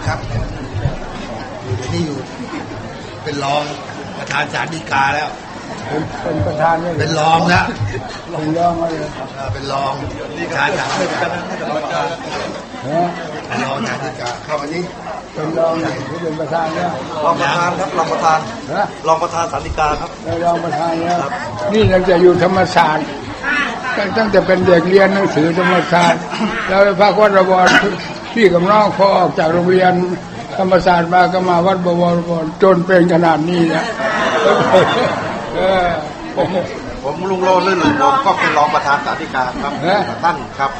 แล้วครับอยู่เดี๋ยวนี้อยู่ เป็นรองประธานศาลฎีกาแล้ว เป็นเป็นประธานนี่เป็นรองแล้วลงยองมาเลยเออเป็นรองประธานศาลฎีกาฮะเป็นรองศาลฎีกาเข้ามานี้เป็นรองที่เป็นประธานเนี่ยรองประธานครับรองประธานฮะรองประธานสันติกาครับ เป็นรองประธานเนี่ยนี่เราจะอยู่ธรรมศาสตร์ตั้งตั้งแต่เป็นเด็กเรียนหนังสือธรรมศาสตร์แล้วพระวัดบวร พี่กับน้องพอออกจากโรงเรียนธรรมศาสตร์มาก็มาวัดบวรบวรจนเป็นขนาดนี้นะเออผมผมลุงโลลื่นหลผมก็เป็นรองประธานสันติกาครับฮะท่านครับ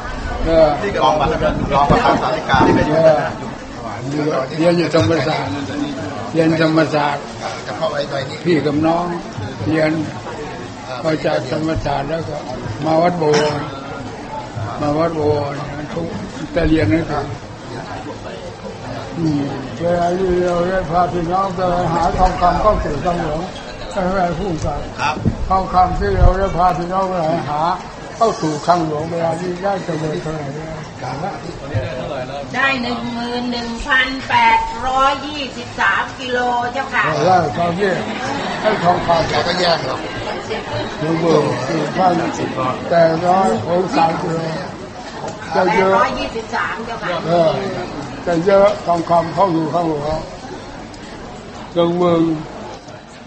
เออรองประธานรองประธานสันติกาเออเรียนอยู่ธรรมศาสตร์เรียนธรรมศาสตร์จะเข้าไว้ใบนี้พี่กับน้องเรียนพอจากธรรมศาสตร์แล้วก็มาวัดโบวรมาวัดโบวรทุก แต่เรียนนั่นคืออืมเวลาที่เราได้พาพี่น้องไปหาทองคำเข้าสู่ตำหลวงให้แม่พูดกันครับทองคำที่เราได้พาพี่น้องไปหาเข้าสู่คลังหลวงเวลาที่ได้จำเลยเท่าไหร่เนี่ยถามว่าได้หนึ่งหมื่นหนึ่งพันแปดร้อยยี่สิบสามกิโลเจ้าค่ะเราได้ตอนที่ให้ทองคำเราก็แยกหรอกหนึ่งหมื่นสี่พันแต่ร้อยหกสามกิโล จะแปเยดอะร้อยยี่สิบสามเจ้าค่ะเออจะเยอะทองคำเข้าอยู่ข้างหัวหนึ่งหมื่น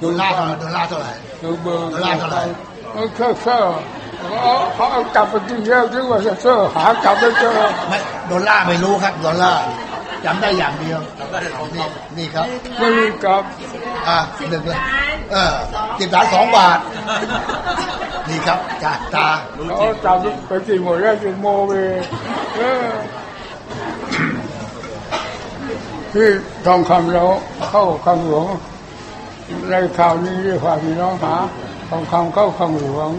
ดอลลาร์เท่าไหร่ดอลลาร์เท่าไหร่หนึ่งหมื่นดอลลาร์เท่าไหร่เออเชื่อเชื่อเขาเขาเอากลับไปกินเยอะที่ว่าจะเชื่อหากลับไปเจอไม่ดอลลาร์ไม่รู้ครับดอลลาร์จำได้อย่างเดียวนี่นี่ครับไม่มีกลับอะหนึ่งเลยเออสิบล้านสองบาท นี่ครับจ่าตาเขาจับไปกินหมดแล้วกินโมเวเออที่ทองคำเราเข้าคำหลวงในข่าวนี้เรียกว่าพี่น้องหาทองคำเข้าคำหลวง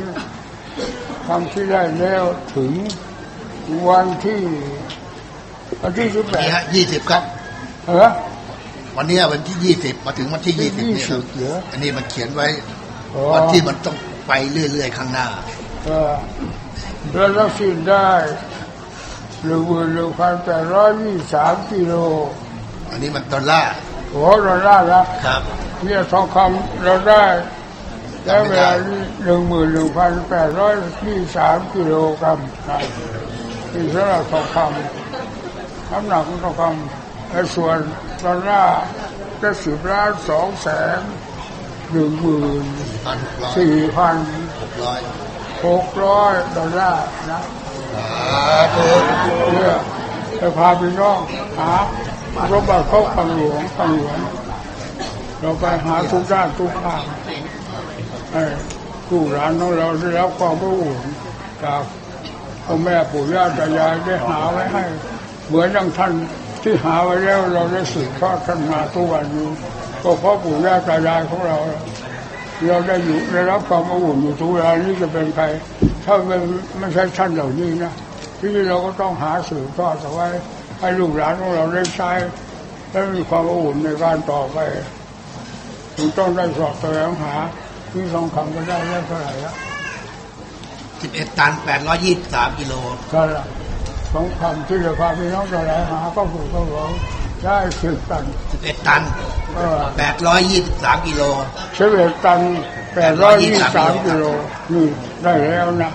คำที่ได้แล้วถึงวันที่วันที่สิบแปนี่ดฮะยี่สิบครับเออวันนี้วันที่ยี่สิบมาถึงวันที่ยี่สิบนี่ครับ 20เหรออันนี้มันเขียนไว้ อ๋อ วันที่มันต้อง ไปเรื่อยๆข้างหน้าเออแล้วเราสิ้นได้หนึ่งหมื่นหนึ่งพันแปดร้อยยี่สิบสามกิโล อันนี้มันดอลลาร์โอ้เราได้แล้วครับ เนี่ยทองคำเราได้แล้วเวลานี้หนึ่งหมื่นหนึ่งพันแปดร้อยยี่สามกิโลกรัมนะนี่สำหรับทองคำน้ำหนักของทองคำในส่วนดอลลาร์ได้สิบล้านสองแสน หนึ่งหมื่นสี่พันหกร้อยหกร้อยดอลลาร์นะเนี่ยจะพาพี่น้องหารบบัตรเข้าขังหลวงขังหลวงเราไปหาทุกด้านทุกทางให้ผู้หลานของเราได้รับความรู้จากพ่อแม่ปู่ย่าตายายได้หาไว้ให้ เหมือนอย่างท่านที่หาไว้แล้วเราได้สืบทอดท่านมาทุกวันนี้ ก็เพราะปู่ย่าตายายของเราเราได้อยู่ได้รับความอบอุ่นอยู่ทุกเวลานี้จะเป็นใคร ถ้าไม่ไม่ใช่ท่านเหล่านี้นะที่นี่เราก็ต้องหาสืบทอดเอาไว้ให้ลูกหลานของเราได้ใช้และมีความอบอุ่นในการต่อไปถึงต้องได้สอบแสวงหาที่ทองคำก็ได้ได้เท่าไหร่ละสิบเอ็ดตันแปดร้อยยี่สิบสามกิโลก็ละทองคำที่จะพาพี่น้องจะไหลหาก็ผูกก็หลวงได้สิบตันสิบเอ็ดตันเออ แปดร้อยยี่สิบสามกิโลเฉลี่ยตันแปดร้อยยี่สิบสามกิโลนี่ได้แล้วนะ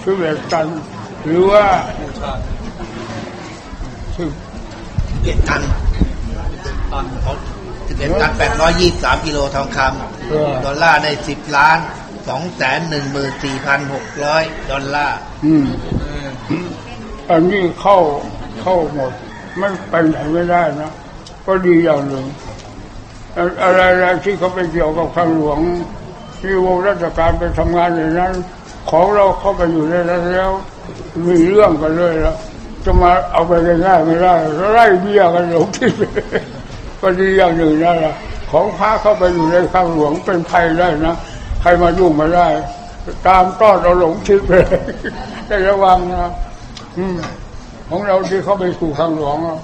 เฉลี่ยตันหรือว่าสิบสิบเอ็ดตันสิบเอ็ดตันแปดร้อยยี่สิบสามกิโลทองคเออำดอลลาร์ได้สิบล้านสองแสนหนึ่งหมื่นสี่พันหกร้อยดอลลาร์อืมอันนี้เข้าเข้าหมด ไม่ไปไหนไม่ได้นะ ก็ดีอย่างหนึ่ง อะไรอะไรที่เขาไปเกี่ยวกับทางหลวง ที่วงราชการไปทำงานในนั้น ของเราเข้าไปอยู่ในนั้นแล้ว มีเรื่องกันเลยแล้วจะมาเอาไปง่ายไม่ได้ไล่เบี้ยกันหลงที่ก็ดีอย่างหนึ่งนั่นละของพระเข้าไปอยู่ในข้างหลวงเป็นภัยได้นะใครมายุ่งมาได้ ตามต้อนเราหลงทิศไปเลยได้ระวังนะอืของเราที่เข้าไปสู่ข้างหลวงอะ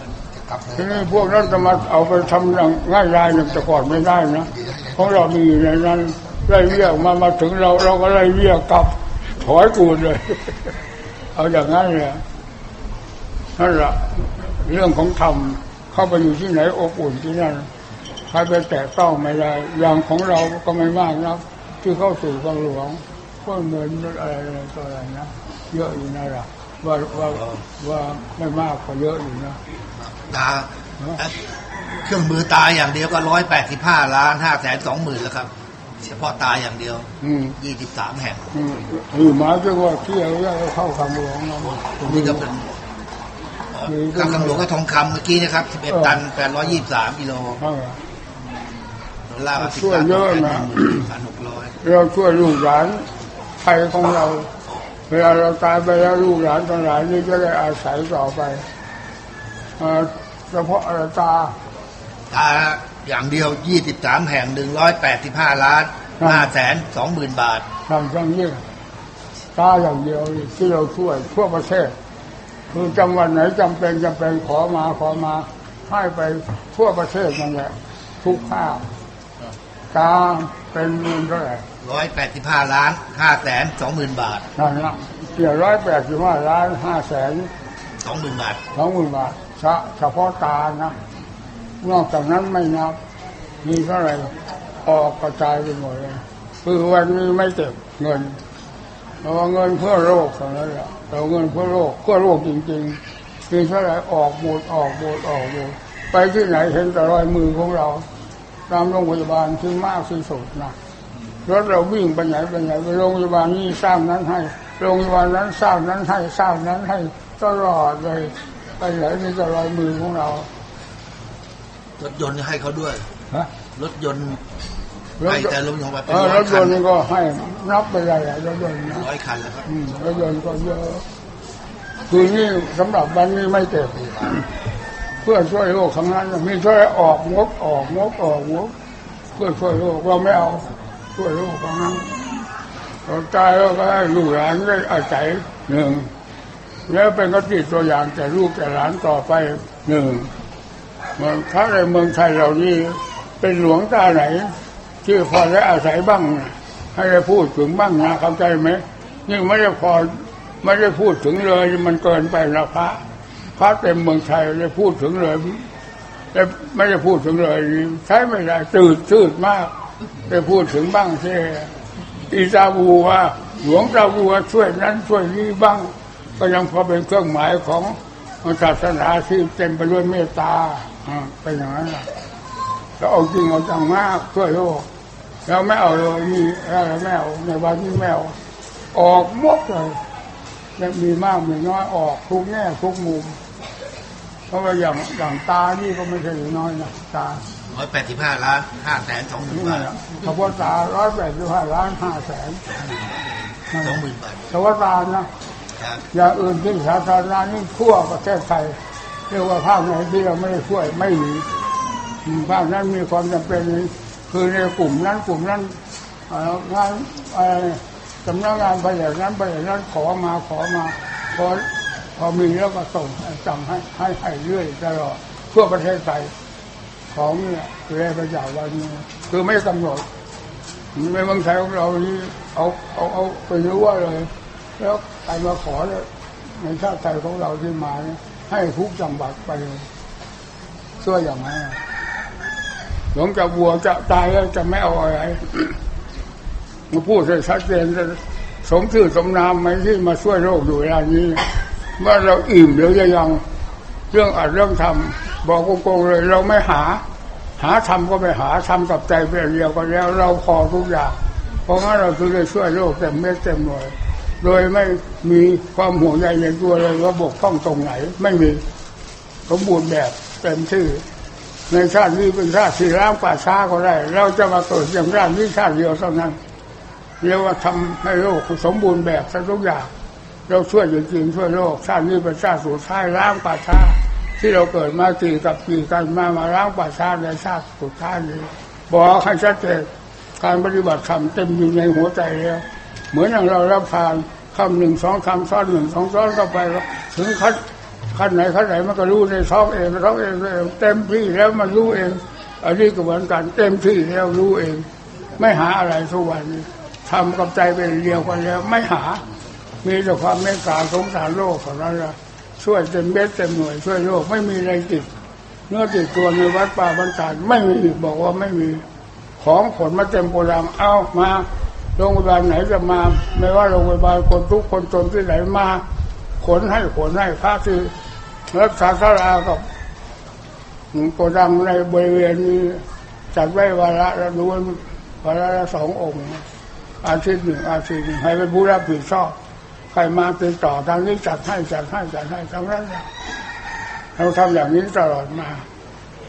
ทีนี้พวกนั้นจะมาเอาไปทำอย่างง่ายดายอย่างแต่ก่อนไม่ได้นะของเรามีอยู่ในนั้นไล่เรียกมามาถึงเราเราก็ไล่เรียกกลับถอยกูเลย เอาอย่างนั้นเลยนั่นแหละเรื่องของธรรมเข้าไปอยู่ที่ไหนอบอุ่นที่นั่นใครไปแตะต้องไม่ได้อย่างของเราก็ไม่มากนะที่เข้าสู่กองหลวงก็เงินอะไรอะไรต่ออะไรนะเยอะอยู่นะล่ะว่าว่าว่าไม่มากก็เยอะอยู่นะ ตา เครื่องมือตาอย่างเดียวก็ร้อยแปดสิบห้าล้านห้าแสนสองหมื่นแล้วครับ เฉพาะตาอย่างเดียวอืมยี่สิบสามแห่งอืมนี่หมายถึงว่าเที่ยวแล้วเข้าคำหลวงนะนี่ก็เป็นข้างคำหลวงก็ทองคำเมื่อกี้นะครับสิบเอ็ดตันแปดร้อยยี่สิบสามกิโลเออดอลลาร์ช่วยเยอะนะพันหกร้อยเราช่วยลูกหลานไทยของเรา เวลาเราตายไปแล้วลูกหลานทั้งหลายนี่จะได้อาศัยต่อไป เอ่อเฉพาะอะไรตาตาอย่างเดียวยี่สิบสามแห่งหนึ่งร้อยแปดสิบห้าล้านครับห้าแสนสองหมื่นบาททำช่างยิ่งตาอย่างเดียวที่เราช่วยทั่วประเทศ คือจังหวัดไหนจำเป็นจำเป็นขอมาขอมาให้ไปทั่วประเทศนั่นแหละทุกภาคตาเป็นเงินเท่าไหร่ร้อยแปดสิบห้าล้านห้าแสนสองหมื่นบาทนั่นละเกี่ยวร้อยแปดสิบห้าล้านห้าแสนสองหมื่นบาทสองหมื่นบาท เฉพาะตานะ นอกจากนั้นไม่นับ มีเท่าไหร่ออกกระจายไปหมดเลยคือวันนี้ไม่เก็บเงินเราเงินเพื่อโลกเท่านั้นแหละแต่เงินเพื่อโลกเพื่อโลกจริงๆมีเท่าไหร่ออกหมดออกหมดออกหมดไปที่ไหนเห็นแต่รอยมือของเรา ตามโรงพยาบาลที่มากที่สุดนะรถเราวิ่งไปไหนไปไหนไปโรงพยาบาลนี้สร้างนั้นให้โรงพยาบาลนั้นสร้างนั้นให้สร้างนั้นให้ตลอดเลย ไปไหนมีแต่รอยมือของเรารถยนต์ให้เขาด้วย ฮะรถยนต์รถไปแต่รถยนต์ไปเป็เอนอร้รอยถยคันนต์นี่ก็ให้นับไปได้อะรถยนต์นะร้อยคันแล้วครับอืมรถยนต์ก็เยอะคือนี่สำหรับวันนี้ไม่เก็บเพื่อช่วยโลกทั้งนั้นมีช่วยออกงบออกงบออกงบเพื่อช่วยโลกเราไม่เอาช่วยโลกทั้งนั้นเราตายแล้วก็ให้ลูกหลานได้อาศัยหนึ่ง แล้วเป็นกติตัวอย่างแก่ลูกแก่หลานต่อไปหนึ่งเมืองถ้าในเมืองไทยเรานี่เป็นหลวงตาไหนที่พอได้อาศัยบ้าง ให้ได้พูดถึงบ้างนะเข้าใจไหมนี่ไม่ได้พอไม่ได้พูดถึงเลย มันเกินไปนะพระพระเต็มเมืองไทยได้พูดถึงเลยแต่ไม่ได้พูดถึงเลย ใช้ไม่ได้จืดชืดมากได้พูดถึงบ้างที่อีซาบูว่า หลวงตาบัวช่วยนั้นช่วยนี้บ้าง ก็ยังพอเป็นเครื่องหมายของศาสนาที่เต็มไปด้วยเมตตาอ่าเป็นอย่างนั้นแหละเราเอาจริงเอาจังมากช่วยโลกเราไม่เอาเลยมีอะไรไม่เอาในวันนี้ไม่เอาออกหมดเลยและมีมากมีน้อยออกทุกแง่ทุกมุม เพราะว่าอย่างอย่างตานี่ก็ไม่ใช่น้อยนะตาร้อยแปดสิบห้าล้านห้าแสนสองหมื่นนี่บาทแหละเฉพาะตาร้อยแปดสิบห้าล้านห้าแสนสองหมื่นบาทเฉพาะตานะครับ อย่างอื่นที่สาธารณะนี่ทั่วประเทศไทยเรียกว่าภาคไหนที่เราไม่ได้ช่วยไม่มีภาคนั้นมีความจำเป็นคือในกลุ่มนั้นกลุ่มนั้นงานสำนักงานไปอย่างนั้นไปอย่างนั้นขอมาขอมาพอพอมีแล้วก็ส่งสั่งให้ให้ให้เรื่อยตลอดทั่วประเทศไทยของเนี่ยเรียกประจากวันนี้คือไม่กำหนดในเมืองไทยของเรานี่เอาเอาเอาไปรู้ว่าเลย แล้วใครมาขอเนี่ยในชาติไทยของเราที่มาให้ทุกจังหวัดไปช่วยอย่างไรหลวงจะบัวจะตายแล้วจะไม่เอาอะไรมาพูดให้ชัดเจนจะสมชื่อสมนามไหมที่มาช่วยโลกอยู่เวลานี้ว่าเราอิ่มหรือยังเรื่องอัดเรื่องทำบอกโกงๆเลย เราไม่หา หาทำก็ไม่หาทำกับใจเป็นเดียวกันแล้ว เราพอทุกอย่าง เพราะงั้นเราถึงได้ช่วยโลกเต็มเม็ดเต็มหน่วย โดยไม่มีความห่วงใยในตัวเลยว่าบกพร่องตรงไหน ไม่มีสมบูรณ์แบบเต็มที่ในชาตินี้เป็นชาติที่ล้างป่าช้าก็ได้ เราจะมาเกิดอย่างชาตินี้ชาติเดียวเท่านั้นเรียกว่าทำให้โลกสมบูรณ์แบบทุกอย่างเราช่วยจริงๆช่วยโลกชาตินี้เป็นชาติสุดท้ายล้างป่าช้าที่เราเกิดมากี่กับกี่กันมามาล้างป่าช้าในชาติสุดท้ายนี้บอกให้ชัดเจนการปฏิบัติธรรมเต็มอยู่ในหัวใจแล้ว เหมือนอย่างเรารับทานคำหนึ่งสองคำซ้อนหนึ่งสองซ้อนเข้าไปแล้วถึงขั้นขั้นไหนขั้นไหนมันก็รู้ในท้องเองท้องเองเต็มที่แล้วมันรู้เอง อันนี้ก็เหมือนกันเต็มที่แล้วรู้เอง ไม่หาอะไรทุกวันทำกับใจเป็นเดียวกันแล้ว ไม่หา มีแต่ความเมตตาสงสารโลกเท่านั้นละช่วยเต็มเม็ดเต็มหน่วยช่วยโลกไม่มีอะไรติดเนื้อติดตัวในวัดป่าบรรดาไม่มีบอกว่าไม่มีของขนมาเต็มโกดังเอามา โรงพยาบาลไหนจะมา ไม่ว่าโรงพยาบาลคนทุกคนจนที่ไหนมา ขนให้ขนให้พระที่รักษาสารากับโกดังในบริเวณนี้จัดไว้วาระละล้นวาระละสององค์ อาทิตย์หนึ่งอาทิตย์หนึ่งให้เป็นผู้รับผิดชอบใครมาติดต่อทางนี้จัดให้จัดให้จัดให้ทั้งนั้นเราทำอย่างนี้ตลอดมา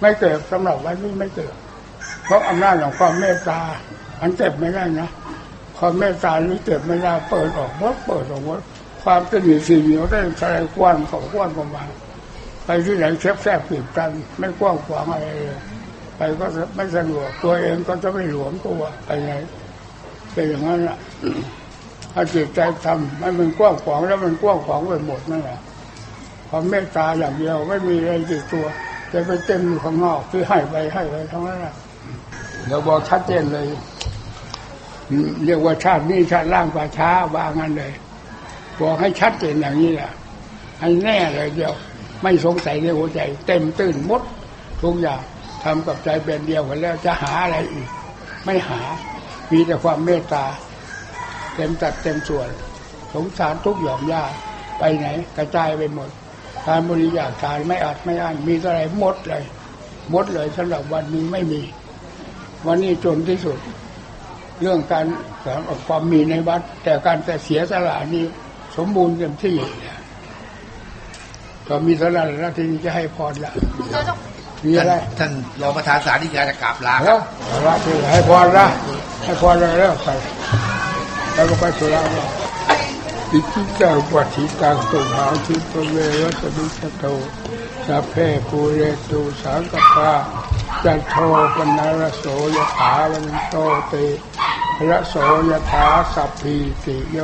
ไม่เกิดสำหรับวันนี้ไม่เกิดเพราะอำนาจของความเมตตามันเก็บไม่ได้นะ ความเมตตานี้เก็บไม่ได้เปิดออกหมดเปิดออกหมดความเป็นหนีสีเหนียวได้ใช้กว้างของกว้างประมาณไปที่ไหนแคบแคบปิดกันไม่กว้างขวางอะไรเลยไปก็ไม่สะดวกตัวเองก็จะไม่หลวมตัวไปไหนเป็นอย่างนั้นแหละถ้าจิตใจทำให้มันกว้างขวางแล้วมันกว้างขวางไปหมดนั่นแหละความเมตตาอย่างเดียวไม่มีอะไรติดตัวจะไปเต็มอยู่ข้างนอกที่ให้ไปให้ไปทั้งนั้นแหละเราบอกชัดเจนเลย เรียกว่าชาตินี้ชาติล่างป่าช้าว่างั้นเลยบอกให้ชัดเจนอย่างนี้แหละให้แน่เลยเดียว ไม่สงสัยในหัวใจ เต็มตื้นมดทุกอย่างทำกับใจเป็นเดียวกันแล้วจะหาอะไรอีก ไม่หา มีแต่ความเมตตา เต็มตัดเต็มส่วน สงสารทุกหย่อมยาไปไหน กระจายไปหมดการบริจาคทานไม่อัดไม่อั้นมีเท่าไรหมดเลย หมดเลยสำหรับวันนี้ไม่มี วันนี้จนที่สุด เรื่องการสอนออกความมีในวัด แต่การแต่เสียสละนี้ สมบูรณ์เต็มที่เนี่ยก็มีเท่านั้นแล้วทีนี้จะให้พรละมีท่าอะนไรท่านรองประธานสาธิการจะกราบลาคแล้รัวบเอาละทีให้พรละให้พรเลยแล้วไปแล้วก็ไปสุราว่าอิจิตังปัฏิตังตุหาทิปเวรัตมิชโตสัพเพปูเรตุสังกปาจันโทปนารโสยถาวันโตเต ระโสยถาสัพพีติโย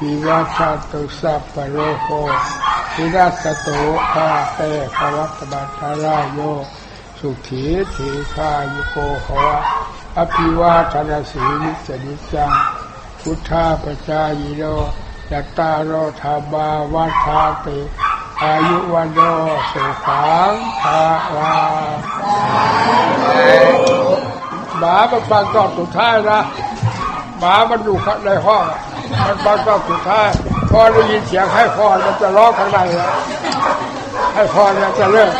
วิวัชาตุสัพพโรโควิรัสโตภาเตภวัตบัตรายโย สุขีทีคายุโกภวะอภิวาทนาสีนิสนิจัง พุทธาปจายโยยัตตารโอธาบาวัฏาติอายุวันโดสุขังภาลา หมามันฟังตอนสุดท้ายนะหมามันอยู่ข้างในห้องมันฟังตอนสุดท้ายพอได้ยินเสียงให้พรมันจะร้องข้างในให้พรมันจะเลิก